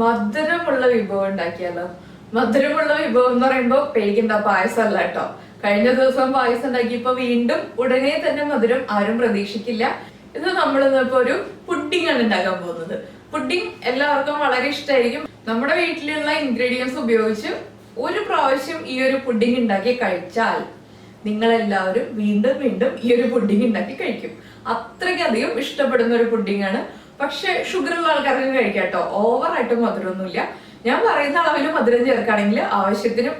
മധുരമുള്ള വിഭവം ഉണ്ടാക്കിയാലോ? മധുരമുള്ള വിഭവം എന്ന് പറയുമ്പോ പേടിക്കണ്ട പായസം അല്ല കേട്ടോ. കഴിഞ്ഞ ദിവസം പായസം ഉണ്ടാക്കിയപ്പോ വീണ്ടും ഉടനെ തന്നെ മധുരം ആരും പ്രതീക്ഷിക്കില്ല. ഇത് നമ്മൾ ഇന്നിപ്പോ ഒരു പുഡിംഗ് ആണ് ഉണ്ടാക്കാൻ പോകുന്നത്. പുഡിംഗ് എല്ലാവർക്കും വളരെ ഇഷ്ടമായിരിക്കും നമ്മുടെ വീട്ടിലുള്ള ഇൻഗ്രീഡിയൻസ് ഉപയോഗിച്ച് ഒരു പ്രാവശ്യം ഈ ഒരു പുഡിംഗ് ഉണ്ടാക്കി കഴിച്ചാൽ നിങ്ങൾ എല്ലാവരും വീണ്ടും വീണ്ടും ഈ ഒരു പുഡിംഗ് ഉണ്ടാക്കി കഴിക്കും. അത്രയ്ക്കധികം ഇഷ്ടപ്പെടുന്ന ഒരു പുഡിംഗ് ആണ് പക്ഷെ ഷുഗർ ഉള്ള ആൾക്കാർക്ക് കഴിക്കാം കേട്ടോ. ഓവറായിട്ട് മധുരമൊന്നുമില്ല. ഞാൻ പറയുന്ന അളവിൽ മധുരം ചേർക്കുകയാണെങ്കിൽ ആവശ്യത്തിനും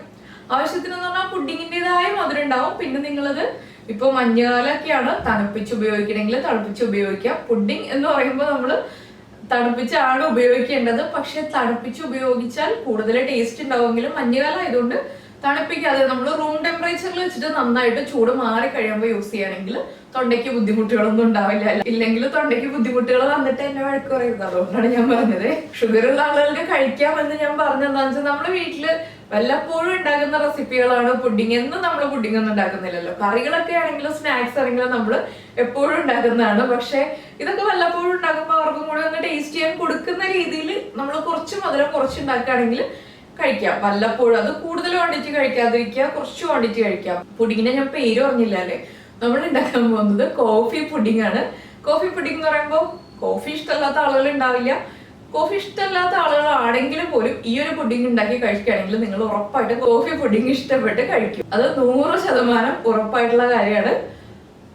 ആവശ്യത്തിന് എന്ന് പറഞ്ഞാൽ പുഡിങ്ങിന്റെതായ മധുരം ഉണ്ടാവും. പിന്നെ നിങ്ങളത് ഇപ്പൊ മഞ്ഞകാലൊക്കെയാണ് തണുപ്പിച്ച് ഉപയോഗിക്കണമെങ്കിൽ തണുപ്പിച്ച് ഉപയോഗിക്കാം. പുഡിംഗ് എന്ന് പറയുമ്പോൾ നമ്മൾ തണുപ്പിച്ചാണ് ഉപയോഗിക്കേണ്ടത്. പക്ഷെ തണുപ്പിച്ച് ഉപയോഗിച്ചാൽ കൂടുതൽ ടേസ്റ്റ് ഉണ്ടാവുമെങ്കിലും മഞ്ഞുകാലം ആയതുകൊണ്ട് തണുപ്പിക്കാതെ നമ്മൾ റൂം ടെമ്പറേച്ചറിൽ വെച്ചിട്ട് നന്നായിട്ട് ചൂട് മാറി കഴിയുമ്പോൾ യൂസ് ചെയ്യുകയാണെങ്കിൽ തൊണ്ടയ്ക്ക് ബുദ്ധിമുട്ടുകളൊന്നും ഉണ്ടാവില്ല. ഇല്ലെങ്കിൽ തൊണ്ടയ്ക്ക് ബുദ്ധിമുട്ടുകൾ വന്നിട്ട് എന്നെ വഴക്ക് പറയുന്നത് അതുകൊണ്ടാണ് ഞാൻ പറഞ്ഞത്. ഷുഗർ ഉള്ള ആളുകൾക്ക് കഴിക്കാമെന്ന് ഞാൻ പറഞ്ഞതെന്ന് വെച്ചാൽ നമ്മുടെ വീട്ടിൽ വല്ലപ്പോഴും ഉണ്ടാക്കുന്ന റെസിപ്പികളാണ് പുഡിംഗ് എന്നും നമ്മൾ പുഡിംഗ് ഒന്നും ഉണ്ടാക്കുന്നില്ലല്ലോ. കറികളൊക്കെ ആണെങ്കിലും സ്നാക്സ് ആണെങ്കിലും നമ്മൾ എപ്പോഴും ഉണ്ടാക്കുന്നതാണ്. പക്ഷെ ഇതൊക്കെ വല്ലപ്പോഴും ഉണ്ടാക്കുമ്പോൾ അവർക്കും കൂടെ ഒന്ന് ടേസ്റ്റ് ചെയ്യാൻ കൊടുക്കുന്ന രീതിയിൽ നമ്മൾ കുറച്ച് മധുരം കുറച്ച് ഉണ്ടാക്കുകയാണെങ്കിൽ കഴിക്കാം. വല്ലപ്പോഴും അത് കൂടുതൽ ക്വാണ്ടിറ്റി കഴിക്കാതിരിക്കുക കുറച്ച് ക്വാണ്ടിറ്റി കഴിക്കാം. പുഡിങ്ങിന് ഞാൻ പേര് പറഞ്ഞില്ല അല്ലേ? നമ്മൾ ഉണ്ടാക്കാൻ പോകുന്നത് കോഫി പുഡിംഗ് ആണ്. കോഫി പുഡിംഗ് എന്ന് പറയുമ്പോൾ കോഫി ഇഷ്ടമല്ലാത്ത ആളുകൾ ഉണ്ടാവില്ല. കോഫി ഇഷ്ടമല്ലാത്ത ആളുകളാണെങ്കിൽ പോലും ഈ ഒരു പുഡിംഗ് ഉണ്ടാക്കി കഴിക്കുകയാണെങ്കിൽ നിങ്ങൾ ഉറപ്പായിട്ട് കോഫി പുഡിംഗ് ഇഷ്ടപ്പെട്ട് കഴിക്കും. അത് നൂറ് ശതമാനം ഉറപ്പായിട്ടുള്ള കാര്യമാണ്.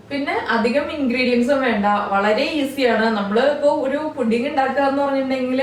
പിന്നെ അധികം ഇൻഗ്രീഡിയൻസും വേണ്ട. വളരെ ഈസിയാണ് നമ്മൾ ഇപ്പോൾ ഒരു പുഡിംഗ് ഉണ്ടാക്കുക എന്ന് പറഞ്ഞിട്ടുണ്ടെങ്കിൽ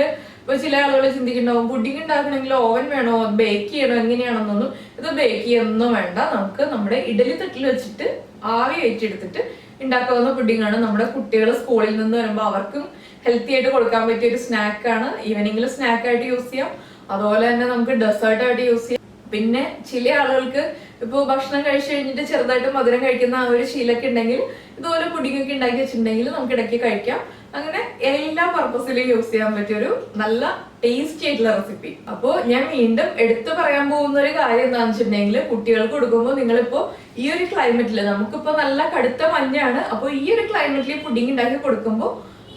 ഇപ്പൊ ചില ആളുകൾ ചിന്തിക്കുന്നുണ്ടാവും പുഡിംഗ് ഉണ്ടാക്കണമെങ്കിൽ ഓവൻ വേണോ? ബേക്ക് ചെയ്യണോ? എങ്ങനെയാണെന്നൊന്നും ഇത് ബേക്ക് ചെയ്യൊന്നും വേണ്ട. നമുക്ക് നമ്മുടെ ഇഡലി തട്ടിൽ വെച്ചിട്ട് ആവി വെച്ചെടുത്തിട്ട് ഉണ്ടാക്കാവുന്ന പുഡിംഗ് ആണ്. നമ്മുടെ കുട്ടികൾ സ്കൂളിൽ നിന്ന് വരുമ്പോൾ അവർക്കും ഹെൽത്തി ആയിട്ട് കൊടുക്കാൻ പറ്റിയ ഒരു സ്നാക്കാണ് ഈവനിങ്ങിൽ സ്നാക്ക് ആയിട്ട് യൂസ് ചെയ്യാം. അതുപോലെ തന്നെ നമുക്ക് ഡെസേർട്ട് ആയിട്ട് യൂസ് ചെയ്യാം. പിന്നെ ചില ആളുകൾക്ക് ഇപ്പൊ ഭക്ഷണം കഴിച്ചു കഴിഞ്ഞിട്ട് ചെറുതായിട്ട് മധുരം കഴിക്കുന്ന ആ ഒരു ശീലമൊക്കെ ഉണ്ടെങ്കിൽ ഇതുപോലെ പുഡിംഗ് ഒക്കെ ഉണ്ടാക്കി വെച്ചിട്ടുണ്ടെങ്കിൽ നമുക്ക് ഇടയ്ക്ക് കഴിക്കാം. അങ്ങനെ എല്ലാ പർപ്പസിലും യൂസ് ചെയ്യാൻ പറ്റിയ ഒരു നല്ല ടേസ്റ്റി ആയിട്ടുള്ള റെസിപ്പി അപ്പോൾ ഞാൻ വീണ്ടും എടുത്തു പറയാൻ പോകുന്ന ഒരു കാര്യം എന്താണെന്ന് വെച്ചിട്ടുണ്ടെങ്കിൽ കുട്ടികൾക്ക് കൊടുക്കുമ്പോൾ നിങ്ങളിപ്പോ ഈ ഒരു ക്ലൈമറ്റിൽ നമുക്കിപ്പോ നല്ല കടുത്ത മഞ്ഞാണ് അപ്പോൾ ഈ ഒരു ക്ലൈമറ്റിൽ പുഡിംഗ് ഉണ്ടാക്കി കൊടുക്കുമ്പോൾ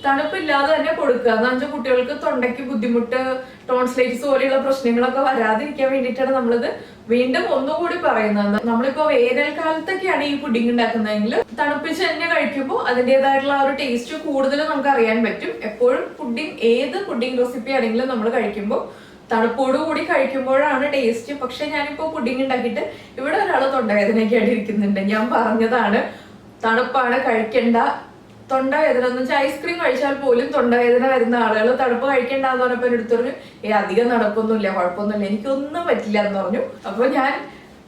തണുപ്പില്ലാതെ തന്നെ കൊടുക്കുക. എന്ന് വെച്ചാൽ കുട്ടികൾക്ക് തൊണ്ടയ്ക്ക് ബുദ്ധിമുട്ട് ടോൺസ്ലൈറ്റ്സ് പോലെയുള്ള പ്രശ്നങ്ങളൊക്കെ വരാതിരിക്കാൻ വേണ്ടിയിട്ടാണ് നമ്മളിത് വീണ്ടും ഒന്നുകൂടി പറയുന്നത്. നമ്മളിപ്പോ വേനൽക്കാലത്തൊക്കെയാണ് ഈ പുഡിംഗ് ഉണ്ടാക്കുന്നതെങ്കിൽ തണുപ്പിച്ച് തന്നെ കഴിക്കുമ്പോൾ അതിന്റെതായിട്ടുള്ള ആ ഒരു ടേസ്റ്റ് കൂടുതൽ നമുക്ക് അറിയാൻ പറ്റും. എപ്പോഴും പുഡിംഗ് ഏത് പുഡിംഗ് റെസിപ്പി ആണെങ്കിലും നമ്മൾ കഴിക്കുമ്പോൾ തണുപ്പോടുകൂടി കഴിക്കുമ്പോഴാണ് ടേസ്റ്റ് പക്ഷെ ഞാനിപ്പോ പുഡിംഗ് ഉണ്ടാക്കിയിട്ട് ഇവിടെ ഒരാൾ തൊണ്ടവേദനയൊക്കെ ആയിട്ട് ഇരിക്കുന്നുണ്ട്. ഞാൻ പറഞ്ഞതാണ് തണുപ്പാണ് കഴിക്കേണ്ട തൊണ്ടവേദന എന്ന് വെച്ചാൽ ഐസ്ക്രീം കഴിച്ചാൽ പോലും തൊണ്ടവേദന വരുന്ന ആളുകൾ തണുപ്പ് കഴിക്കേണ്ടെന്ന് പറഞ്ഞപ്പോ എന്റെ അടുത്ത് പറഞ്ഞു ഏ അധികം നടക്കൊന്നുമില്ല കുഴപ്പമൊന്നുമില്ല എനിക്കൊന്നും പറ്റില്ല എന്ന് പറഞ്ഞു. അപ്പൊ ഞാൻ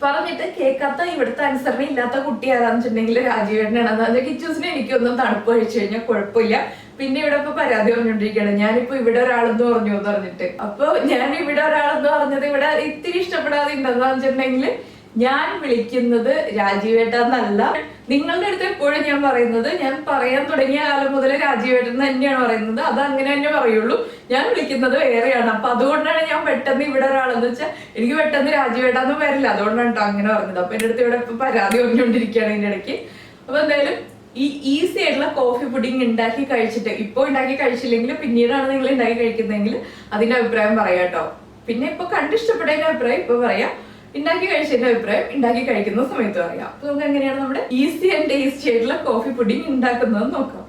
പറഞ്ഞിട്ട് കേൾക്കാത്ത ഇവിടുത്തെ അനുസരണ ഇല്ലാത്ത കുട്ടി ആരാന്ന് വെച്ചിട്ടുണ്ടെങ്കിൽ രാജീവേട്ടനാണെന്ന് അതായത് കിച്ചൂസിനെ എനിക്കൊന്നും തണുപ്പ് കഴിച്ചു കഴിഞ്ഞാൽ കുഴപ്പമില്ല. പിന്നെ ഇവിടെ ഇപ്പൊ പരാതി പറഞ്ഞോണ്ടിരിക്കുകയാണ് ഞാനിപ്പോ ഇവിടെ ഒരാളെന്ന് പറഞ്ഞു എന്ന് പറഞ്ഞിട്ട്. അപ്പൊ ഞാൻ ഇവിടെ ഒരാളെന്ന് പറഞ്ഞത് ഇവിടെ ഇത്തിരി ഇഷ്ടപ്പെടാതെ ഉണ്ടെന്ന് വെച്ചിട്ടുണ്ടെങ്കിൽ ഞാൻ വിളിക്കുന്നത് രാജീവേട്ടന്നല്ല. നിങ്ങളുടെ അടുത്ത് എപ്പോഴും ഞാൻ പറയുന്നത് ഞാൻ പറയാൻ തുടങ്ങിയ കാലം മുതൽ രാജീവേട്ടൻ തന്നെയാണ് പറയുന്നത്. അത് അങ്ങനെ തന്നെ പറയുള്ളൂ. ഞാൻ വിളിക്കുന്നത് വേറെയാണ്. അപ്പൊ അതുകൊണ്ടാണ് ഞാൻ പെട്ടെന്ന് ഇവിടെ ഒരാളെന്ന് വെച്ചാൽ എനിക്ക് പെട്ടെന്ന് രാജീവേട്ടാന്ന് വരില്ല. അതുകൊണ്ടാണ് കേട്ടോ അങ്ങനെ പറഞ്ഞത്. അപ്പൊ എന്റെ അടുത്ത് ഇവിടെ ഇപ്പൊ പരാതി പറഞ്ഞുകൊണ്ടിരിക്കുകയാണ് ഇതിന്റെ ഇടയ്ക്ക്. അപ്പൊ എന്തായാലും ഈ ഈസി ആയിട്ടുള്ള കോഫി പുഡിംഗ് ഉണ്ടാക്കി കഴിച്ചിട്ട് ഇപ്പൊ ഉണ്ടാക്കി കഴിച്ചില്ലെങ്കിൽ പിന്നീടാണ് നിങ്ങൾ ഉണ്ടാക്കി കഴിക്കുന്നതെങ്കിൽ അതിന്റെ അഭിപ്രായം പറയാം കേട്ടോ പിന്നെ ഇപ്പൊ കണ്ടിഷ്ടപ്പെട്ടതിന്റെ അഭിപ്രായം ഇപ്പൊ പറയാം. ഉണ്ടാക്കി കഴിച്ചതിന്റെ അഭിപ്രായം ഉണ്ടാക്കി കഴിക്കുന്ന സമയത്ത് പറയാം അപ്പൊ നമുക്ക് എങ്ങനെയാണ് നമ്മുടെ ഈസി ആൻഡ് ടേസ്റ്റി ആയിട്ടുള്ള കോഫി പുഡിംഗ് ഉണ്ടാക്കുന്നത് നോക്കാം.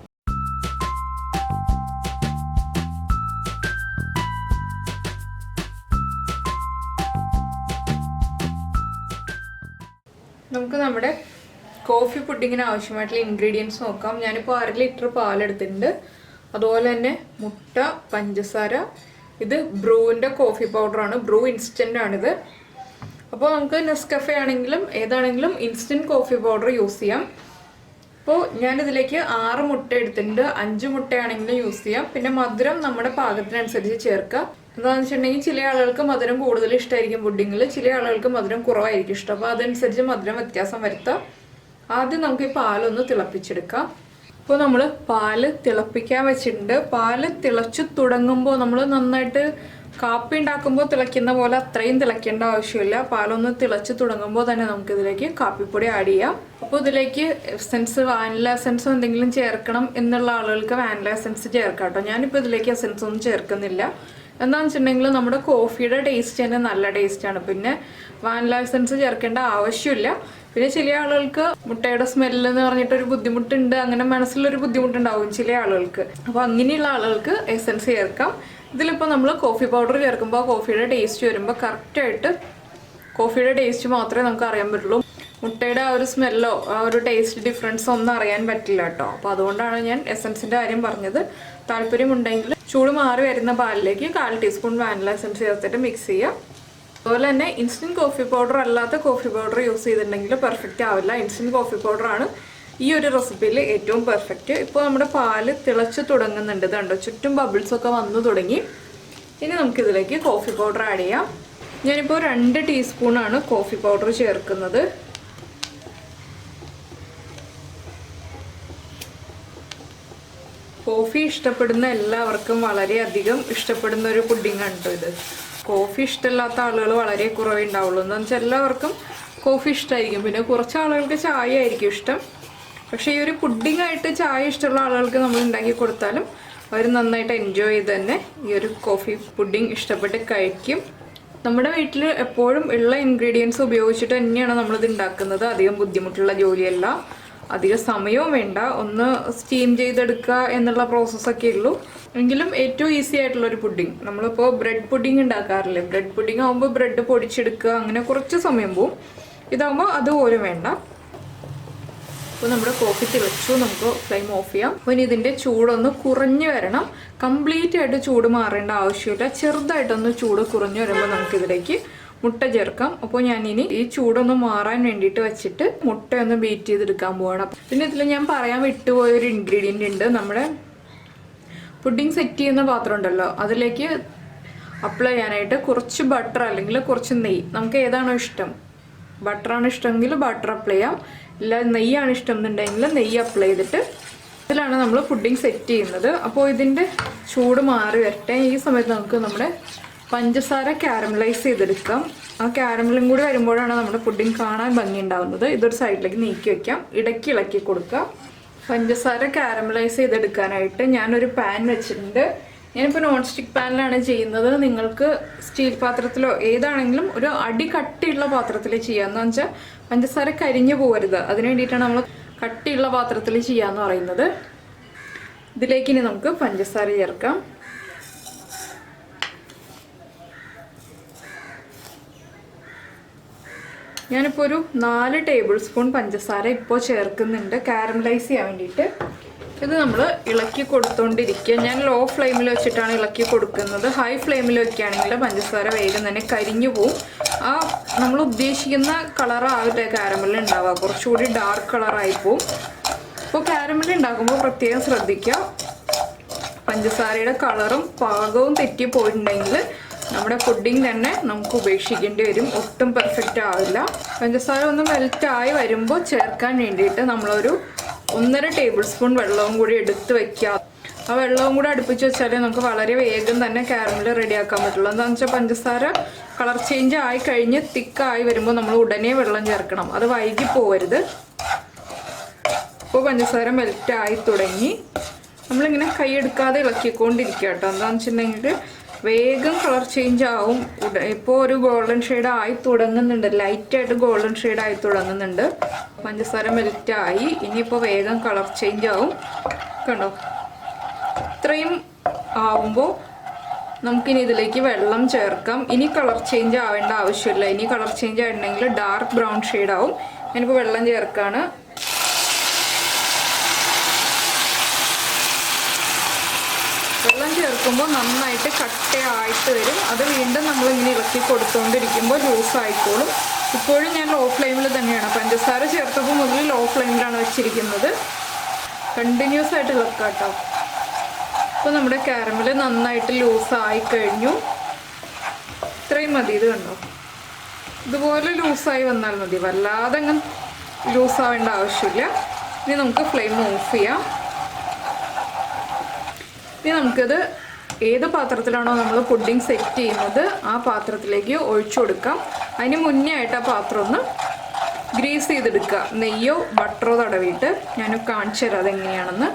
നമുക്ക് നമ്മുടെ കോഫി പുഡിങ്ങിന് ആവശ്യമായിട്ടുള്ള ഇൻഗ്രീഡിയൻസ് നോക്കാം. ഞാനിപ്പോൾ അര ലിറ്റർ പാലെടുത്തിട്ടുണ്ട്. അതുപോലെ തന്നെ മുട്ട പഞ്ചസാര ഇത് ബ്രൂവിന്റെ കോഫി പൗഡറാണ് ബ്രൂ ഇൻസ്റ്റന്റ് ആണിത്. അപ്പോൾ നമുക്ക് നെസ്കഫെ ആണെങ്കിലും ഏതാണെങ്കിലും ഇൻസ്റ്റന്റ് കോഫി പൗഡർ യൂസ് ചെയ്യാം. അപ്പോൾ ഞാനിതിലേക്ക് ആറ് മുട്ട എടുത്തിട്ടുണ്ട്. അഞ്ച് മുട്ടയാണെങ്കിലും യൂസ് ചെയ്യാം. പിന്നെ മധുരം നമ്മുടെ പാകത്തിനനുസരിച്ച് ചേർക്കുക എന്താണെന്ന് വെച്ചിട്ടുണ്ടെങ്കിൽ ചില ആളുകൾക്ക് മധുരം കൂടുതൽ ഇഷ്ടമായിരിക്കും പുഡിങ്ങിൽ ചില ആളുകൾക്ക് മധുരം കുറവായിരിക്കും ഇഷ്ടം. അപ്പോൾ അതനുസരിച്ച് മധുരം വ്യത്യാസം വരുത്താം. ആദ്യം നമുക്ക് ഈ പാലൊന്ന് തിളപ്പിച്ചെടുക്കാം. അപ്പോൾ നമ്മൾ പാൽ തിളപ്പിക്കാൻ വെച്ചിട്ടുണ്ട്. പാൽ തിളച്ചു തുടങ്ങുമ്പോൾ നമ്മൾ നന്നായിട്ട് കാപ്പി ഉണ്ടാക്കുമ്പോൾ തിളയ്ക്കുന്ന പോലെ അത്രയും തിളയ്ക്കേണ്ട ആവശ്യമില്ല. പാലൊന്ന് തിളച്ച് തുടങ്ങുമ്പോൾ തന്നെ നമുക്ക് ഇതിലേക്ക് കാപ്പിപ്പൊടി ആഡ് ചെയ്യാം. അപ്പോൾ ഇതിലേക്ക് എസെൻസ് വാനില എസെൻസോ എന്തെങ്കിലും ചേർക്കണം എന്നുള്ള ആളുകൾക്ക് വാനില എസെൻസ് ചേർക്കാം കേട്ടോ. ഞാനിപ്പോൾ ഇതിലേക്ക് എസെൻസ് ഒന്നും ചേർക്കുന്നില്ല. എന്താണെന്ന് വെച്ചിട്ടുണ്ടെങ്കിൽ നമ്മുടെ കോഫിയുടെ ടേസ്റ്റ് തന്നെ നല്ല ടേസ്റ്റാണ് പിന്നെ വാനില എസെൻസ് ചേർക്കേണ്ട ആവശ്യമില്ല. പിന്നെ ചില ആളുകൾക്ക് മുട്ടയുടെ സ്മെല്ല് എന്ന് പറഞ്ഞിട്ട് ഒരു ബുദ്ധിമുട്ടുണ്ട്. അങ്ങനെ മനസ്സിലൊരു ബുദ്ധിമുട്ടുണ്ടാവും ചില ആളുകൾക്ക്. അപ്പോൾ അങ്ങനെയുള്ള ആളുകൾക്ക് എസെൻസ് ചേർക്കാം. ഇതിലിപ്പോൾ നമ്മൾ കോഫി പൗഡർ ചേർക്കുമ്പോൾ കോഫിയുടെ ടേസ്റ്റ് വരുമ്പോൾ കറക്റ്റായിട്ട് കോഫിയുടെ ടേസ്റ്റ് മാത്രമേ നമുക്ക് അറിയാൻ പറ്റുള്ളൂ. മുട്ടയുടെ ആ ഒരു സ്മെല്ലോ ആ ഒരു ടേസ്റ്റ് ഡിഫറൻസ് ഒന്നും അറിയാൻ പറ്റില്ല കേട്ടോ. അപ്പോൾ അതുകൊണ്ടാണ് ഞാൻ എസൻസിന്റെ കാര്യം പറഞ്ഞത്. താല്പര്യമുണ്ടെങ്കിൽ ചൂട് മാറി വരുന്ന പാലിലേക്ക് കാൽ ടീസ്പൂൺ വാനില എസൻസ് ചേർത്തിട്ട് മിക്സ് ചെയ്യുക അതുപോലെ തന്നെ ഇൻസ്റ്റന്റ് കോഫി പൗഡർ അല്ലാത്ത കോഫി പൗഡർ യൂസ് ചെയ്തിട്ടുണ്ടെങ്കിൽ പെർഫെക്റ്റ് ആവില്ല. ഇൻസ്റ്റന്റ് കോഫി പൗഡറാണ് ഈ ഒരു റെസിപ്പിയിൽ ഏറ്റവും പെർഫെക്റ്റ് ഇപ്പോൾ നമ്മുടെ പാൽ തിളച്ച് തുടങ്ങുന്നുണ്ട്. കണ്ടോ ചുറ്റും ബബിൾസൊക്കെ വന്നു തുടങ്ങി. ഇനി നമുക്കിതിലേക്ക് കോഫി പൗഡർ ആഡ് ചെയ്യാം. ഞാനിപ്പോൾ രണ്ട് ടീസ്പൂണാണ് കോഫി പൗഡർ ചേർക്കുന്നത്. കോഫി ഇഷ്ടപ്പെടുന്ന എല്ലാവർക്കും വളരെയധികം ഇഷ്ടപ്പെടുന്ന ഒരു പുഡിംഗ് ആണ് ഇത്. കോഫി ഇഷ്ടമില്ലാത്ത ആളുകൾ വളരെ കുറവേ ഉണ്ടാവുള്ളൂ. എന്ന് വെച്ചാൽ എല്ലാവർക്കും കോഫി ഇഷ്ടമായിരിക്കും പിന്നെ കുറച്ച് ആളുകൾക്ക് ചായ ആയിരിക്കും ഇഷ്ടം. പക്ഷേ ഈ ഒരു പുഡിംഗ് ആയിട്ട് ചായ ഇഷ്ടമുള്ള ആളുകൾക്ക് നമ്മൾ ഉണ്ടാക്കി കൊടുത്താലും അവർ നന്നായിട്ട് എൻജോയ് ചെയ്ത് തന്നെ ഈ ഒരു കോഫി പുഡിംഗ് ഇഷ്ടപ്പെട്ട് കഴിക്കും. നമ്മുടെ വീട്ടിൽ എപ്പോഴും ഉള്ള ഇൻഗ്രീഡിയൻസ് ഉപയോഗിച്ചിട്ട് തന്നെയാണ് നമ്മളിത് ഉണ്ടാക്കുന്നത്. അധികം ബുദ്ധിമുട്ടുള്ള ജോലിയല്ല. അധികം സമയവും വേണ്ട. ഒന്ന് സ്റ്റീം ചെയ്തെടുക്കുക എന്നുള്ള പ്രോസസ്സൊക്കെ ഉള്ളൂ. എങ്കിലും ഏറ്റവും ഈസി ആയിട്ടുള്ള ഒരു പുഡിംഗ് നമ്മളിപ്പോൾ ബ്രെഡ് പുഡിംഗ് ഉണ്ടാക്കാറില്ലേ? ബ്രെഡ് പുഡിംഗ് ആകുമ്പോൾ ബ്രെഡ് പൊടിച്ചെടുക്കുക അങ്ങനെ കുറച്ച് സമയം പോവും. ഇതാകുമ്പോൾ അതുപോലും വേണ്ട. അപ്പോൾ നമ്മുടെ കോഫി തിളച്ചു നമുക്ക് ഫ്ലെയിം ഓഫ് ചെയ്യാം. അപ്പോൾ ഇനി ഇതിന്റെ ചൂടൊന്ന് കുറഞ്ഞു വരണം. കംപ്ലീറ്റ് ആയിട്ട് ചൂട് മാറേണ്ട ആവശ്യമില്ല. ചെറുതായിട്ടൊന്ന് ചൂട് കുറഞ്ഞു വരുമ്പോൾ നമുക്കിതിലേക്ക് മുട്ട ചേർക്കാം. അപ്പോൾ ഞാനിനി ഈ ചൂടൊന്ന് മാറാൻ വേണ്ടിയിട്ട് വെച്ചിട്ട് മുട്ട ഒന്ന് ബീറ്റ് ചെയ്തെടുക്കാൻ പോകണം പിന്നെ ഇതിൽ ഞാൻ പറയാൻ വിട്ടുപോയ ഒരു ഇൻഗ്രീഡിയന്റ് ഉണ്ട്. നമ്മുടെ പുഡിംഗ് സെറ്റ് ചെയ്യുന്ന പാത്രം ഉണ്ടല്ലോ. അതിലേക്ക് അപ്ലൈ ചെയ്യാനായിട്ട് കുറച്ച് ബട്ടർ അല്ലെങ്കിൽ കുറച്ച് നെയ്യ്. നമുക്ക് ഏതാണോ ഇഷ്ടം? ബട്ടറാണ് ഇഷ്ടമെങ്കിൽ ബട്ടർ അപ്ലൈ ചെയ്യാം. ഇല്ല നെയ്യാണ് ഇഷ്ടം എന്നുണ്ടെങ്കിൽ നെയ്യ് അപ്ലൈ ചെയ്തിട്ട് ഇതിലാണ് നമ്മൾ പുഡിംഗ് സെറ്റ് ചെയ്യുന്നത്. അപ്പോൾ ഇതിന്റെ ചൂട് മാറി വരട്ടെ. ഈ സമയത്ത് നമുക്ക് നമ്മുടെ പഞ്ചസാര കാരമലൈസ് ചെയ്തെടുക്കാം. ആ കാരമലും കൂടി വരുമ്പോഴാണ് നമ്മുടെ പുഡിംഗ് കാണാൻ ഭംഗി ഉണ്ടാവുന്നത്. ഇതൊരു സൈഡിലേക്ക് നീക്കി വെക്കാം. ഇടയ്ക്ക് ഇളക്കി കൊടുക്കാം. പഞ്ചസാര കാരമലൈസ് ചെയ്തെടുക്കാനായിട്ട് ഞാനൊരു പാൻ വെച്ചിട്ടുണ്ട്. ഞാനിപ്പോൾ നോൺ സ്റ്റിക്ക് പാനിലാണ് ചെയ്യുന്നത്. നിങ്ങൾക്ക് സ്റ്റീൽ പാത്രത്തിലോ ഏതാണെങ്കിലും ഒരു അടി കട്ടിയുള്ള പാത്രത്തിൽ ചെയ്യാമെന്ന് വെച്ചാൽ പഞ്ചസാര കരിഞ്ഞു പോകരുത് അതിന് വേണ്ടിയിട്ടാണ് നമ്മൾ കട്ടിയുള്ള പാത്രത്തിൽ ചെയ്യാന്ന് പറയുന്നത്. ഇതിലേക്ക് ഇനി നമുക്ക് പഞ്ചസാര ചേർക്കാം. ഞാനിപ്പോൾ ഒരു നാല് ടേബിൾ സ്പൂൺ പഞ്ചസാര ഇപ്പോൾ ചേർക്കുന്നുണ്ട്. കാരമലൈസ് ചെയ്യാൻ വേണ്ടിയിട്ട്. ഇത് നമ്മൾ ഇളക്കി കൊടുത്തോണ്ടിരിക്കുക. ഞാൻ ലോ ഫ്ലെയിമിൽ വെച്ചിട്ടാണ് ഇളക്കി കൊടുക്കുന്നത്. ഹൈ ഫ്ലെയിമിൽ വെക്കുകയാണെങ്കിൽ പഞ്ചസാര വേഗം തന്നെ കരിഞ്ഞു പോവും. ആ നമ്മൾ ഉദ്ദേശിക്കുന്ന കളറാകട്ടെ കാരമൽ ഉണ്ടാവുക. കുറച്ചുകൂടി ഡാർക്ക് കളറായി പോവും. അപ്പോൾ കാരമൽ ഉണ്ടാക്കുമ്പോൾ പ്രത്യേകം ശ്രദ്ധിക്കുക. പഞ്ചസാരയുടെ കളറും പാകവും തെറ്റി പോയിട്ടുണ്ടെങ്കിൽ നമ്മുടെ പുഡിംഗ് തന്നെ നമുക്ക് ഉപേക്ഷിക്കേണ്ടി വരും. ഒട്ടും പെർഫെക്റ്റ് ആവില്ല. പഞ്ചസാര ഒന്ന് മെൽറ്റായി വരുമ്പോൾ ചേർക്കാൻ വേണ്ടിയിട്ട് നമ്മളൊരു ഒന്നര ടേബിൾ സ്പൂൺ വെള്ളവും കൂടി എടുത്ത് വെക്കുക. ആ വെള്ളവും കൂടി അടുപ്പിച്ച് വെച്ചാലേ നമുക്ക് വളരെ വേഗം തന്നെ കാരമൽ റെഡിയാക്കാൻ പറ്റുള്ളൂ. എന്താണെന്ന് വെച്ചാൽ പഞ്ചസാര കളർ ചേഞ്ച് ആയി കഴിഞ്ഞ് തിക്കായി വരുമ്പോൾ നമ്മൾ ഉടനെ വെള്ളം ചേർക്കണം. അത് വൈകി പോവരുത്. ഇപ്പോൾ പഞ്ചസാര മെൽറ്റ് ആയി തുടങ്ങി. നമ്മളിങ്ങനെ കൈ എടുക്കാതെ ഇളക്കിക്കൊണ്ടിരിക്കുക കേട്ടോ. എന്താണെന്ന് വെച്ചിട്ടുണ്ടെങ്കിൽ വേഗം കളർ ചേഞ്ച് ആവും. ഇപ്പോൾ ഒരു ഗോൾഡൻ ഷെയ്ഡ് ആയി തുടങ്ങുന്നുണ്ട്. ലൈറ്റായിട്ട് ഗോൾഡൻ ഷെയ്ഡ് ആയി തുടങ്ങുന്നുണ്ട്. പഞ്ചസാര മെൽറ്റായി ഇനിയിപ്പോൾ വേഗം കളർ ചേഞ്ച് ആവും. കണ്ടോ? ഇത്രയും ആവുമ്പോൾ നമുക്കിനി ഇതിലേക്ക് വെള്ളം ചേർക്കാം. ഇനി കളർ ചേഞ്ച് ആവേണ്ട ആവശ്യമില്ല. ഇനി കളർ ചേഞ്ച് ആയിട്ടുണ്ടെങ്കിൽ ഡാർക്ക് ബ്രൗൺ ഷെയ്ഡ് ആവും. ഞാനിപ്പോൾ വെള്ളം ചേർക്കാണ് വെള്ളം ചേർക്കുമ്പോൾ നന്നായിട്ട് കട്ടയായിട്ട് വരും. അത് വീണ്ടും നമ്മൾ ഇങ്ങനെ ഇളക്കി കൊടുത്തുകൊണ്ടിരിക്കുമ്പോൾ ജ്യൂസ് ആയിക്കോളും ഇപ്പോഴും ഞാൻ ലോ ഫ്ലെയിമിൽ തന്നെയാണ്. പഞ്ചസാര ചേർത്തപ്പോൾ മുതൽ ലോ ഫ്ലെയിമിലാണ് വെച്ചിരിക്കുന്നത്. കണ്ടിന്യൂസ് ആയിട്ട് ഇളക്കാം കേട്ടോ അപ്പോൾ നമ്മുടെ കാരമൽ നന്നായിട്ട് ലൂസായി കഴിഞ്ഞു. ഇത്രയും മതി. ഇത് കണ്ടോ? ഇതുപോലെ ലൂസായി വന്നാൽ മതി. വല്ലാതെ അങ്ങ് ലൂസാവേണ്ട ആവശ്യമില്ല. ഇനി നമുക്ക് ഫ്ലെയിം ഓഫ് ചെയ്യാം. ഇനി നമുക്കിത് ഏത് പാത്രത്തിലാണോ നമ്മൾ പുഡിംഗ് സെറ്റ് ചെയ്യുന്നത് ആ പാത്രത്തിലേക്ക് ഒഴിച്ചു കൊടുക്കാം. അതിന് മുന്നേ ആയിട്ട് ആ പാത്രം ഒന്ന് ഗ്രീസ് ചെയ്തെടുക്കുക. നെയ്യോ ബട്ടറോ തടവിയിട്ട് ഞാൻ കാണിച്ചു തരാം അതെങ്ങനെയാണെന്ന്.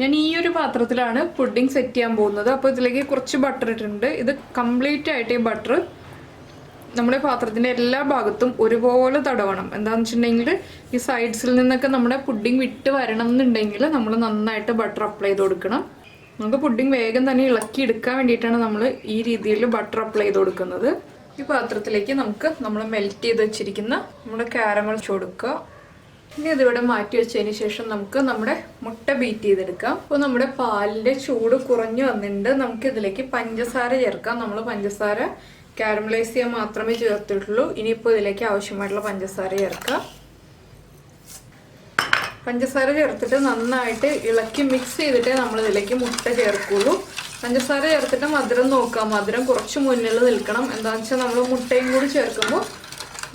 ഞാൻ ഈ ഒരു പാത്രത്തിലാണ് പുഡിംഗ് സെറ്റ് ചെയ്യാൻ പോകുന്നത്. അപ്പോൾ ഇതിലേക്ക് കുറച്ച് ബട്ടർ ഇട്ടിട്ടുണ്ട്. ഇത് കംപ്ലീറ്റ് ആയിട്ട് ഈ ബട്ടർ നമ്മുടെ പാത്രത്തിന്റെ എല്ലാ ഭാഗത്തും ഒരുപോലെ തടവണം. എന്താണെന്ന് വെച്ചിട്ടുണ്ടെങ്കിൽ ഈ സൈഡ്സിൽ നിന്നൊക്കെ നമ്മുടെ പുഡിംഗ് വിട്ട് വരണം എന്നുണ്ടെങ്കിൽ നമ്മൾ നന്നായിട്ട് ബട്ടർ അപ്ലൈ ചെയ്ത് കൊടുക്കണം. നമുക്ക് പുഡിംഗ് വേഗം തന്നെ ഇളക്കി എടുക്കാൻ വേണ്ടിയിട്ടാണ് നമ്മൾ ഈ രീതിയിൽ ബട്ടർ അപ്ലൈ ചെയ്ത് കൊടുക്കുന്നത്. ഈ പാത്രത്തിലേക്ക് നമുക്ക് നമ്മൾ മെൽറ്റ് ചെയ്ത് വെച്ചിരിക്കുന്ന നമ്മുടെ കാരമൽ കൊടുക്കുക. ഇനി ഇതിവിടെ മാറ്റി വെച്ചതിന് ശേഷം നമുക്ക് നമ്മുടെ മുട്ട ബീറ്റ് ചെയ്തെടുക്കാം. അപ്പോൾ നമ്മുടെ പാലിന്റെ ചൂട് കുറഞ്ഞു വന്നിട്ടുണ്ട്. നമുക്ക് ഇതിലേക്ക് പഞ്ചസാര ചേർക്കാം. നമ്മൾ പഞ്ചസാര കാരമലൈസ് ചെയ്യാൻ മാത്രമേ ചേർത്തിട്ടുള്ളൂ. ഇനിയിപ്പോൾ ഇതിലേക്ക് ആവശ്യമായിട്ടുള്ള പഞ്ചസാര ചേർക്കാം. പഞ്ചസാര ചേർത്തിട്ട് നന്നായിട്ട് ഇളക്കി മിക്സ് ചെയ്തിട്ടേ നമ്മൾ ഇതിലേക്ക് മുട്ട ചേർക്കുള്ളൂ. പഞ്ചസാര ചേർത്തിട്ട് മധുരം നോക്കാം മധുരം കുറച്ച് മുന്നിൽ നിൽക്കണം. എന്താണെന്ന് വെച്ചാൽ നമ്മൾ മുട്ടയും കൂടി ചേർക്കുമ്പോൾ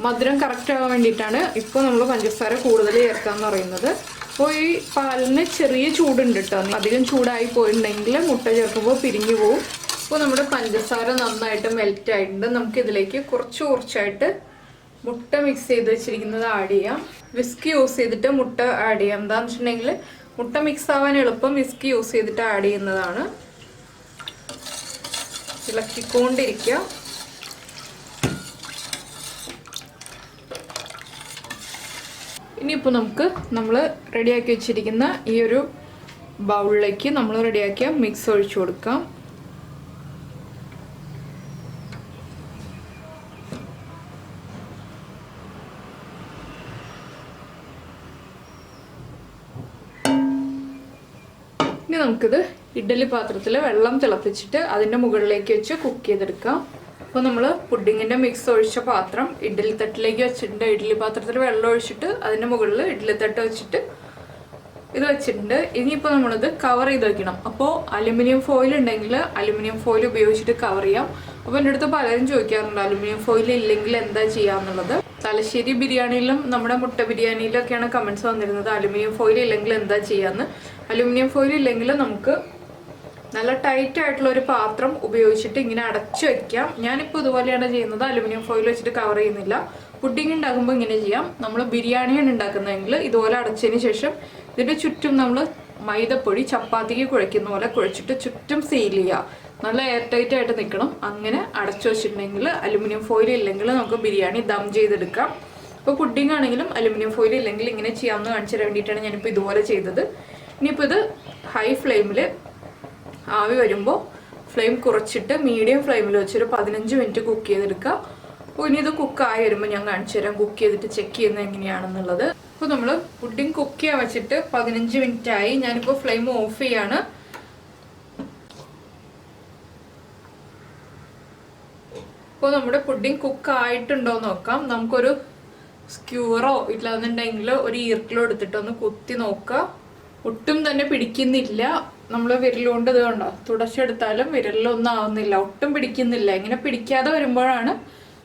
മധുരം കറക്റ്റ് ആവാൻ വേണ്ടിയിട്ടാണ് ഇപ്പോൾ നമ്മൾ പഞ്ചസാര കൂടുതൽ ചേർക്കാന്ന് പറയുന്നത്. അപ്പോൾ ഈ പാലിന് ചെറിയ ചൂടുണ്ട് കേട്ടോ അധികം ചൂടായി പോയിട്ടുണ്ടെങ്കിൽ മുട്ട ചേർക്കുമ്പോൾ പിരിഞ്ഞു പോവും. അപ്പോൾ നമ്മുടെ പഞ്ചസാര നന്നായിട്ട് മെൽറ്റ് ആയിട്ടുണ്ട്. നമുക്ക് ഇതിലേക്ക് കുറച്ച് കുറച്ചായിട്ട് മുട്ട മിക്സ് ചെയ്ത് വെച്ചിരിക്കുന്നത് ആഡ് ചെയ്യാം. വിസ്കി യൂസ് ചെയ്തിട്ട് മുട്ട ആഡ് ചെയ്യാം. എന്താണെന്ന് വെച്ചിട്ടുണ്ടെങ്കിൽ മുട്ട മിക്സ് ആവാൻ എളുപ്പം വിസ്കി യൂസ് ചെയ്തിട്ട് ആഡ് ചെയ്യുന്നതാണ്. ഇളക്കിക്കൊണ്ടിരിക്കുക ഇനിയിപ്പോൾ നമുക്ക് നമ്മൾ റെഡിയാക്കി വെച്ചിരിക്കുന്ന ഈ ഒരു ബൗളിലേക്ക് നമ്മൾ റെഡിയാക്കിയ മിക്സ് ഒഴിച്ചു കൊടുക്കാം. നമുക്കിത് ഇഡ്ഡലി പാത്രത്തിൽ വെള്ളം തിളപ്പിച്ചിട്ട് അതിന്റെ മുകളിലേക്ക് വെച്ച് കുക്ക് ചെയ്തെടുക്കാം അപ്പോൾ നമ്മൾ പുഡിങ്ങിന്റെ മിക്സ് ഒഴിച്ച പാത്രം ഇഡ്ഡലി തട്ടിലേക്ക് വെച്ചിട്ടുണ്ട്. ഇഡ്ഡലി പാത്രത്തിൽ വെള്ളം ഒഴിച്ചിട്ട് അതിന്റെ മുകളിൽ ഇഡ്ഡലി തട്ട് വെച്ചിട്ട് ഇത് വെച്ചിട്ടുണ്ട്. ഇനിയിപ്പോൾ നമ്മളിത് കവർ ചെയ്ത് വെക്കണം. അപ്പോൾ അലുമിനിയം ഫോയിൽ ഉണ്ടെങ്കിൽ അലുമിനിയം ഫോയിൽ ഉപയോഗിച്ചിട്ട് കവർ ചെയ്യാം. അപ്പോൾ എന്റെ അടുത്ത് പലരും ചോദിക്കാറുണ്ട് അലുമിനിയം ഫോയിൽ ഇല്ലെങ്കിൽ എന്താ ചെയ്യാന്നുള്ളത് തലശ്ശേരി ബിരിയാണിയിലും നമ്മുടെ മുട്ട ബിരിയാണിയിലൊക്കെയാണ് കമൻസ് വന്നിരുന്നത്. അലുമിനിയം ഫോയിൽ ഇല്ലെങ്കിൽ എന്താ ചെയ്യാന്ന് അലുമിനിയം ഫോയിൽ ഇല്ലെങ്കിൽ നമുക്ക് നല്ല ടൈറ്റ് ആയിട്ടുള്ള ഒരു പാത്രം ഉപയോഗിച്ചിട്ട് ഇങ്ങനെ അടച്ചു വയ്ക്കാം ഞാനിപ്പോൾ ഇതുപോലെയാണ് ചെയ്യുന്നത്. അലുമിനിയം ഫോയിൽ വെച്ചിട്ട് കവർ ചെയ്യുന്നില്ല. പുഡിംഗ് ഉണ്ടാക്കുമ്പോൾ ഇങ്ങനെ ചെയ്യാം. നമ്മൾ ബിരിയാണിയാണ് ഉണ്ടാക്കുന്നതെങ്കിൽ ഇതുപോലെ അടച്ചതിന് ശേഷം ഇതിന്റെ ചുറ്റും നമ്മൾ മൈദപ്പൊടി ചപ്പാത്തിക്ക് കുഴയ്ക്കുന്ന പോലെ കുഴച്ചിട്ട് ചുറ്റും സീൽ ചെയ്യുക നല്ല എയർ ടൈറ്റ് ആയിട്ട് നിൽക്കണം. അങ്ങനെ അടച്ചു വെച്ചിട്ടുണ്ടെങ്കിൽ അലുമിനിയം ഫോയിൽ ഇല്ലെങ്കിൽ നമുക്ക് ബിരിയാണി ദം ചെയ്തെടുക്കാം. ഇപ്പോൾ പുഡിംഗ് ആണെങ്കിലും അലുമിനിയം ഫോയിൽ ഇല്ലെങ്കിൽ ഇങ്ങനെ ചെയ്യാമെന്ന് കാണിച്ചു തരാൻ വേണ്ടിയിട്ടാണ് ഞാനിപ്പോൾ ഇതുപോലെ ചെയ്തത്. ഇനിയിപ്പോൾ ഇത് ഹൈ ഫ്ലെയിമിൽ ആവി വരുമ്പോൾ ഫ്ലെയിം കുറച്ചിട്ട് മീഡിയം ഫ്ലെയിമിൽ വെച്ചൊരു പതിനഞ്ച് മിനിറ്റ് കുക്ക് ചെയ്തെടുക്കുക അപ്പോൾ ഇനി ഇത് കുക്കായി വരുമ്പോൾ ഞാൻ കാണിച്ചു തരാം കുക്ക് ചെയ്തിട്ട് ചെക്ക് ചെയ്യുന്നത് എങ്ങനെയാണെന്നുള്ളത്. അപ്പോൾ നമ്മൾ പുഡിംഗ് കുക്ക് ചെയ്യാൻ വെച്ചിട്ട് പതിനഞ്ച് മിനിറ്റ് ആയി. ഞാനിപ്പോൾ ഫ്ലെയിം ഓഫ് ചെയ്യാണ്. ഇപ്പോൾ നമ്മുടെ പുഡിംഗ് കുക്ക് ആയിട്ടുണ്ടോ നോക്കാം. നമുക്കൊരു സ്ക്യൂറോ ഇല്ലാന്നുണ്ടെങ്കിൽ ഒരു ഈർക്കിലോ എടുത്തിട്ട് ഒന്ന് കുത്തി നോക്കുക ഒട്ടും തന്നെ പിടിക്കുന്നില്ല. നമ്മൾ വിരലുകൊണ്ട് ഇത് കണ്ടോ? തുടച്ചെടുത്താലും വിരലിലൊന്നും ആവുന്നില്ല ഒട്ടും പിടിക്കുന്നില്ല. ഇങ്ങനെ പിടിക്കാതെ വരുമ്പോഴാണ്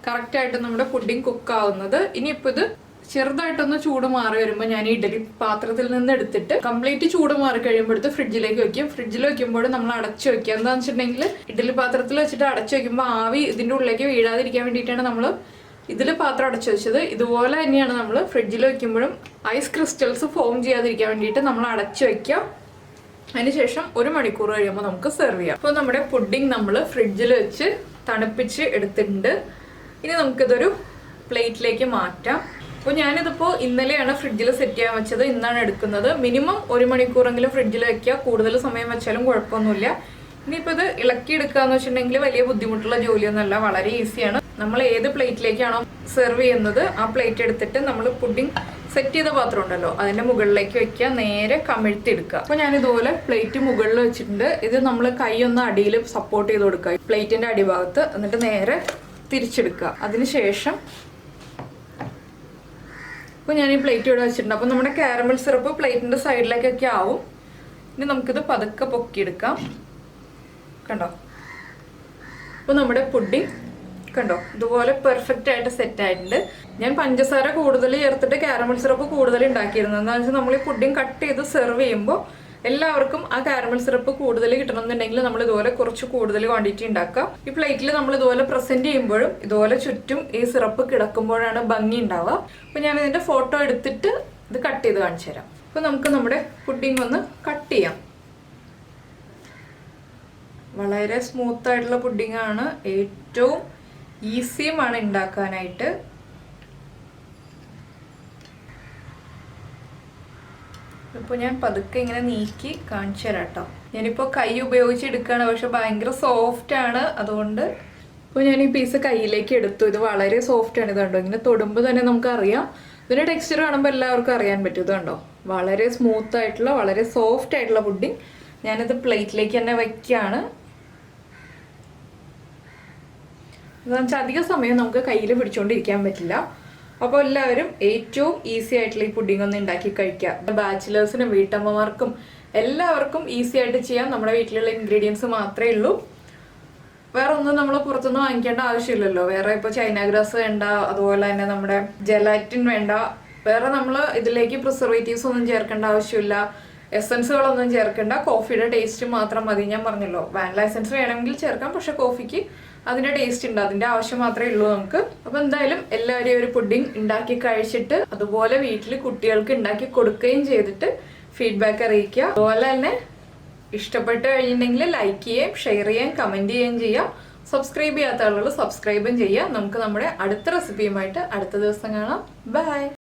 കറക്റ്റായിട്ട് നമ്മുടെ പുഡിംഗ് കുക്ക് ആവുന്നത്. ഇനിയിപ്പോൾ ഇത് ചെറുതായിട്ടൊന്ന് ചൂട് മാറി വരുമ്പോൾ ഞാൻ ഇഡലി പാത്രത്തിൽ നിന്ന് എടുത്തിട്ട് കംപ്ലീറ്റ് ചൂട് മാറി കഴിയുമ്പോഴത്തെ ഫ്രിഡ്ജിലേക്ക് വെക്കും. ഫ്രിഡ്ജിൽ വെക്കുമ്പോൾ നമ്മൾ അടച്ചു വെക്കുക. എന്താണെന്ന് വെച്ചിട്ടുണ്ടെങ്കിൽ ഇഡലി പാത്രത്തിൽ വെച്ചിട്ട് അടച്ചു വെക്കുമ്പോൾ ആവി ഇതിന്റെ ഉള്ളിലേക്ക് വീഴാതിരിക്കാൻ വേണ്ടിയിട്ടാണ് നമ്മൾ ഇതിൽ പാത്രം അടച്ചു വെച്ചത് ഇതുപോലെ തന്നെയാണ് നമ്മൾ ഫ്രിഡ്ജിൽ വെക്കുമ്പോഴും ഐസ് ക്രിസ്റ്റൽസ് ഫോം ചെയ്യാതിരിക്കാൻ വേണ്ടിയിട്ട് നമ്മൾ അടച്ചു വയ്ക്കുക അതിനുശേഷം ഒരു മണിക്കൂർ കഴിയുമ്പോൾ നമുക്ക് സെർവ് ചെയ്യാം. അപ്പോൾ നമ്മുടെ പുഡിംഗ് നമ്മൾ ഫ്രിഡ്ജിൽ വെച്ച് തണുപ്പിച്ച് എടുത്തിട്ടുണ്ട്. ഇനി നമുക്കിതൊരു പ്ലേറ്റിലേക്ക് മാറ്റാം. അപ്പോൾ ഞാനിതിപ്പോൾ ഇന്നലെയാണ് ഫ്രിഡ്ജിൽ സെറ്റ് ചെയ്യാൻ വെച്ചത്. ഇന്നാണ് എടുക്കുന്നത്. മിനിമം ഒരു മണിക്കൂറെങ്കിലും ഫ്രിഡ്ജിൽ വെക്കുക. കൂടുതൽ സമയം വെച്ചാലും കുഴപ്പമൊന്നുമില്ല. ഇനിയിപ്പോൾ ഇത് ഇളക്കി എടുക്കുക എന്ന് വെച്ചിട്ടുണ്ടെങ്കിൽ വലിയ ബുദ്ധിമുട്ടുള്ള ജോലിയൊന്നുമല്ല വളരെ ഈസിയാണ്. നമ്മൾ ഏത് പ്ലേറ്റിലേക്കാണോ സെർവ് ചെയ്യുന്നത് ആ പ്ലേറ്റ് എടുത്തിട്ട് നമ്മൾ പുഡിംഗ് സെറ്റ് ചെയ്ത പാത്രം ഉണ്ടല്ലോ അതിന്റെ മുകളിലേക്ക് വെക്കുക നേരെ കമിഴ്ത്തി എടുക്കുക അപ്പോൾ ഞാൻ ഇതുപോലെ പ്ലേറ്റ് മുകളിൽ വെച്ചിട്ടുണ്ട്. ഇത് നമ്മൾ കൈ ഒന്ന് അടിയിൽ സപ്പോർട്ട് ചെയ്ത് കൊടുക്കുക. പ്ലേറ്റിന്റെ അടിഭാഗത്ത് എന്നിട്ട് നേരെ തിരിച്ചെടുക്കുക. അതിനുശേഷം അപ്പോൾ ഞാൻ ഈ പ്ലേറ്റ് ഇവിടെ വെച്ചിട്ടുണ്ട്. അപ്പോൾ നമ്മുടെ കാരമൽ സിറപ്പ് പ്ലേറ്റിന്റെ സൈഡിലേക്കൊക്കെ ആവും. ഇനി നമുക്കിത് പതുക്കെ പൊക്കിയെടുക്കാം. കണ്ടോ? അപ്പോൾ നമ്മുടെ പുഡിംഗ് കണ്ടോ? ഇതുപോലെ പെർഫെക്റ്റ് ആയിട്ട് സെറ്റ് ആയിട്ടുണ്ട്. ഞാൻ പഞ്ചസാര കൂടുതൽ ചേർത്തിട്ട് കാരമൽ സിറപ്പ് കൂടുതൽ ഉണ്ടാക്കിയിരുന്നത് എന്താണെന്ന് വെച്ചാൽ നമ്മൾ ഈ പുഡിംഗ് കട്ട് ചെയ്ത് സെർവ് ചെയ്യുമ്പോൾ എല്ലാവർക്കും ആ കാരമൽ സിറപ്പ് കൂടുതൽ കിട്ടണമെന്നുണ്ടെങ്കിൽ നമ്മൾ ഇതുപോലെ കുറച്ച് കൂടുതൽ ക്വാണ്ടിറ്റി ഉണ്ടാക്കാം ഈ പ്ലേറ്റിൽ നമ്മൾ ഇതുപോലെ പ്രസന്റ് ചെയ്യുമ്പോഴും ഇതുപോലെ ചുറ്റും ഈ സിറപ്പ് കിടക്കുമ്പോഴാണ് ഭംഗി ഉണ്ടാവുക. അപ്പോൾ ഞാൻ ഇതിന്റെ ഫോട്ടോ എടുത്തിട്ട് ഇത് കട്ട് ചെയ്ത് കാണിച്ചു തരാം അപ്പോൾ നമുക്ക് നമ്മുടെ പുഡിംഗ് ഒന്ന് കട്ട് ചെയ്യാം. വളരെ സ്മൂത്ത് ആയിട്ടുള്ള പുഡിംഗ് ആണ്. ഏറ്റവും ഈസിയുമാണ് ഉണ്ടാക്കാനായിട്ട് ഇപ്പോൾ ഞാൻ പതുക്കെ ഇങ്ങനെ നീക്കി കാണിച്ചു തരാം കേട്ടോ. ഞാനിപ്പോൾ കൈ ഉപയോഗിച്ച് എടുക്കുകയാണ് പക്ഷെ ഭയങ്കര സോഫ്റ്റ് ആണ്. അതുകൊണ്ട് ഇപ്പോൾ ഞാൻ ഈ പീസ് കയ്യിലേക്ക് എടുത്തു. ഇത് വളരെ സോഫ്റ്റ് ആണ് ഇത് കണ്ടോ? ഇങ്ങനെ തൊടുമ്പോൾ തന്നെ നമുക്കറിയാം. ഇതിന്റെ ടെക്സ്ചർ കാണുമ്പോൾ എല്ലാവർക്കും അറിയാൻ പറ്റും. ഇത് കണ്ടോ? വളരെ സ്മൂത്ത് ആയിട്ടുള്ള വളരെ സോഫ്റ്റ് ആയിട്ടുള്ള പുഡിംഗ് ഞാനിത് പ്ലേറ്റിലേക്ക് തന്നെ വയ്ക്കുകയാണ് എന്താണെന്ന് വെച്ചാൽ അധിക സമയം നമുക്ക് കയ്യിൽ പിടിച്ചുകൊണ്ടിരിക്കാൻ പറ്റില്ല. അപ്പോൾ എല്ലാവരും ഏറ്റവും ഈസി ആയിട്ടുള്ള ഈ പുഡിംഗ് ഒന്ന് ഉണ്ടാക്കി കഴിക്കുക ബാച്ചിലേഴ്സിനും വീട്ടമ്മമാർക്കും എല്ലാവർക്കും ഈസി ആയിട്ട് ചെയ്യാം. നമ്മുടെ വീട്ടിലുള്ള ഇൻഗ്രീഡിയൻസ് മാത്രമേ ഉള്ളൂ. വേറെ ഒന്നും നമ്മൾ പുറത്തുനിന്ന് വാങ്ങിക്കേണ്ട ആവശ്യമില്ലല്ലോ. വേറെ ഇപ്പോൾ ചൈന ഗ്രാസ് വേണ്ട അതുപോലെ തന്നെ നമ്മുടെ ജെലാറ്റിൻ വേണ്ട. വേറെ നമ്മൾ ഇതിലേക്ക് പ്രിസർവേറ്റീവ്സ് ഒന്നും ചേർക്കേണ്ട ആവശ്യമില്ല. എസൻസുകളൊന്നും ചേർക്കേണ്ട. കോഫിയുടെ ടേസ്റ്റ് മാത്രം മതി ഞാൻ പറഞ്ഞല്ലോ. വാനില എസൻസ് വേണമെങ്കിൽ ചേർക്കാം പക്ഷെ കോഫിക്ക് അതിന്റെ ടേസ്റ്റ് ഉണ്ട്. അതിന്റെ ആവശ്യം മാത്രമേ ഉള്ളൂ നമുക്ക്. അപ്പൊ എന്തായാലും എല്ലാവരും ഒരു പുഡിംഗ് ഉണ്ടാക്കി കഴിച്ചിട്ട് അതുപോലെ വീട്ടിൽ കുട്ടികൾക്ക് ഉണ്ടാക്കി കൊടുക്കുകയും ചെയ്തിട്ട് ഫീഡ്ബാക്ക് അറിയിക്കുക. അതുപോലെ തന്നെ ഇഷ്ടപ്പെട്ട് കഴിഞ്ഞിട്ടുണ്ടെങ്കിൽ ലൈക്ക് ചെയ്യുകയും ഷെയർ ചെയ്യാം കമന്റ് ചെയ്യുകയും ചെയ്യാം സബ്സ്ക്രൈബ് ചെയ്യാത്ത ആളുകൾ സബ്സ്ക്രൈബും ചെയ്യുക. നമുക്ക് നമ്മുടെ അടുത്ത റെസിപ്പിയുമായിട്ട് അടുത്ത ദിവസം കാണാം. ബൈ